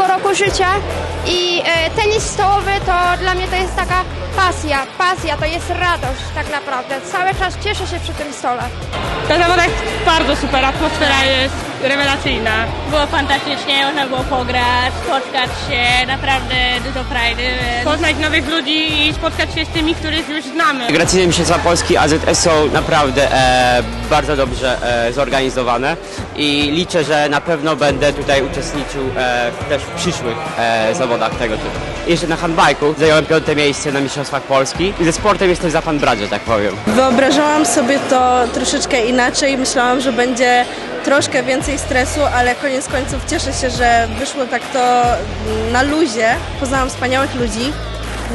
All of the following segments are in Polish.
pierwszego roku życia i e, tenis stołowy to dla mnie to jest taka pasja. Pasja to jest radość tak naprawdę. Cały czas cieszę się przy tym stole. Na zawodach bardzo super, atmosfera jest rewelacyjna. Było fantastycznie, można było pograć, spotkać się, naprawdę dużo frajdy. więc- Poznać nowych ludzi i spotkać się z tymi, których już znamy. Integracyjne Mistrzostwa Polski AZS są naprawdę e, bardzo dobrze e, zorganizowane i liczę, że na pewno będę tutaj uczestniczył e, też w przyszłych e, zawodach tego typu. Jeszcze na handbajku zająłem piąte miejsce na Mistrzostwach Polski i ze sportem jestem za pan brat, że tak powiem. Wyobrażałam sobie to troszeczkę inaczej. Myślałam, że będzie troszkę więcej stresu, ale koniec końców cieszę się, że wyszło tak to na luzie. Poznałam wspaniałych ludzi.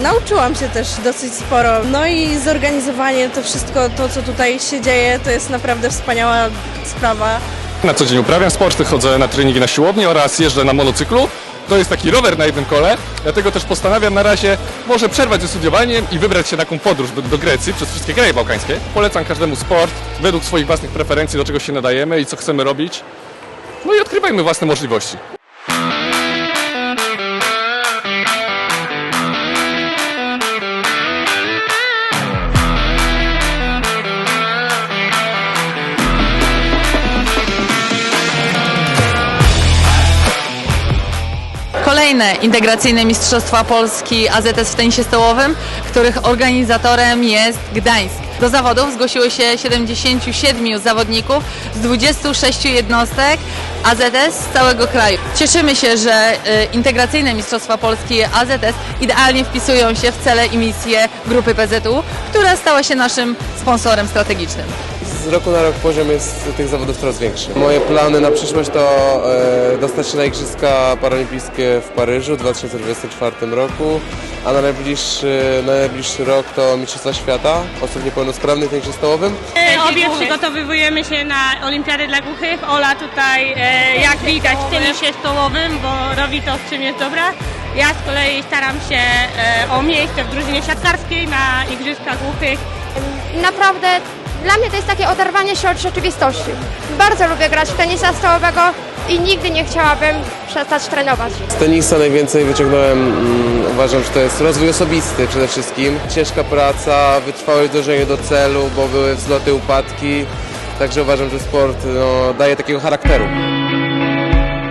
Nauczyłam się też dosyć sporo. No i zorganizowanie, to wszystko, to co tutaj się dzieje, to jest naprawdę wspaniała sprawa. Na co dzień uprawiam sport, chodzę na treningi na siłowni oraz jeżdżę na monocyklu. To jest taki rower na jednym kole, dlatego też postanawiam na razie może przerwać ze studiowaniem i wybrać się na taką podróż do, do Grecji przez wszystkie kraje bałkańskie. Polecam każdemu sport według swoich własnych preferencji, do czego się nadajemy i co chcemy robić. No i odkrywajmy własne możliwości. Kolejne integracyjne Mistrzostwa Polski AZS w tenisie stołowym, których organizatorem jest Gdańsk. Do zawodów zgłosiło się 77 zawodników z 26 jednostek AZS z całego kraju. Cieszymy się, że y, integracyjne Mistrzostwa Polski AZS idealnie wpisują się w cele i misje grupy PZU, która stała się naszym sponsorem strategicznym. Z roku na rok poziom jest tych zawodów coraz większy. Moje plany na przyszłość to e, dostać się na Igrzyska Paralimpijskie w Paryżu w 2024 roku, a na najbliższy, na najbliższy rok to Mistrzostwa Świata osób niepełnosprawnych w tenisie stołowym. E, Obie przygotowywujemy się na Olimpiady dla Głuchych. Ola tutaj, e, jak widać, w tenisie stołowym, bo robi to, w czym jest dobra. Ja z kolei staram się e, o miejsce w drużynie siatkarskiej na Igrzyskach Głuchych. Naprawdę dla mnie to jest takie oderwanie się od rzeczywistości. Bardzo lubię grać w tenisa stołowego i nigdy nie chciałabym przestać trenować. Z tenisa najwięcej wyciągnąłem, mm, uważam, że to jest rozwój osobisty przede wszystkim. Ciężka praca, wytrwałe dążenie do celu, bo były wzloty, upadki. Także uważam, że sport no, daje takiego charakteru.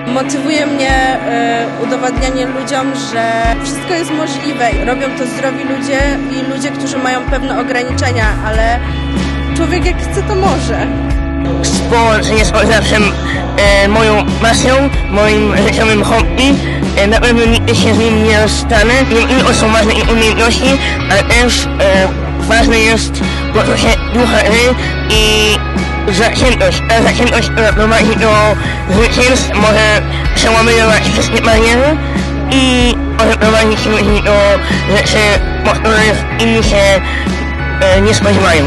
Motywuje mnie e, udowadnianie ludziom, że wszystko jest możliwe. Robią to zdrowi ludzie i ludzie, którzy mają pewne ograniczenia, ale człowiek jak chce, to może. Sport jest od zawsze e, moją pasją, moim życiowym hobby. E, na pewno nigdy się z nim nie rozstanę. Nie tylko są ważne i umiejętności, ale też e, ważne jest poczucie ducha gry i zaciętość. Ta zaciętość, która prowadzi do zwycięstw, może przełamywać wszystkie bariery i może prowadzić ludzi do rzeczy, po których inni się e, nie spodziewają.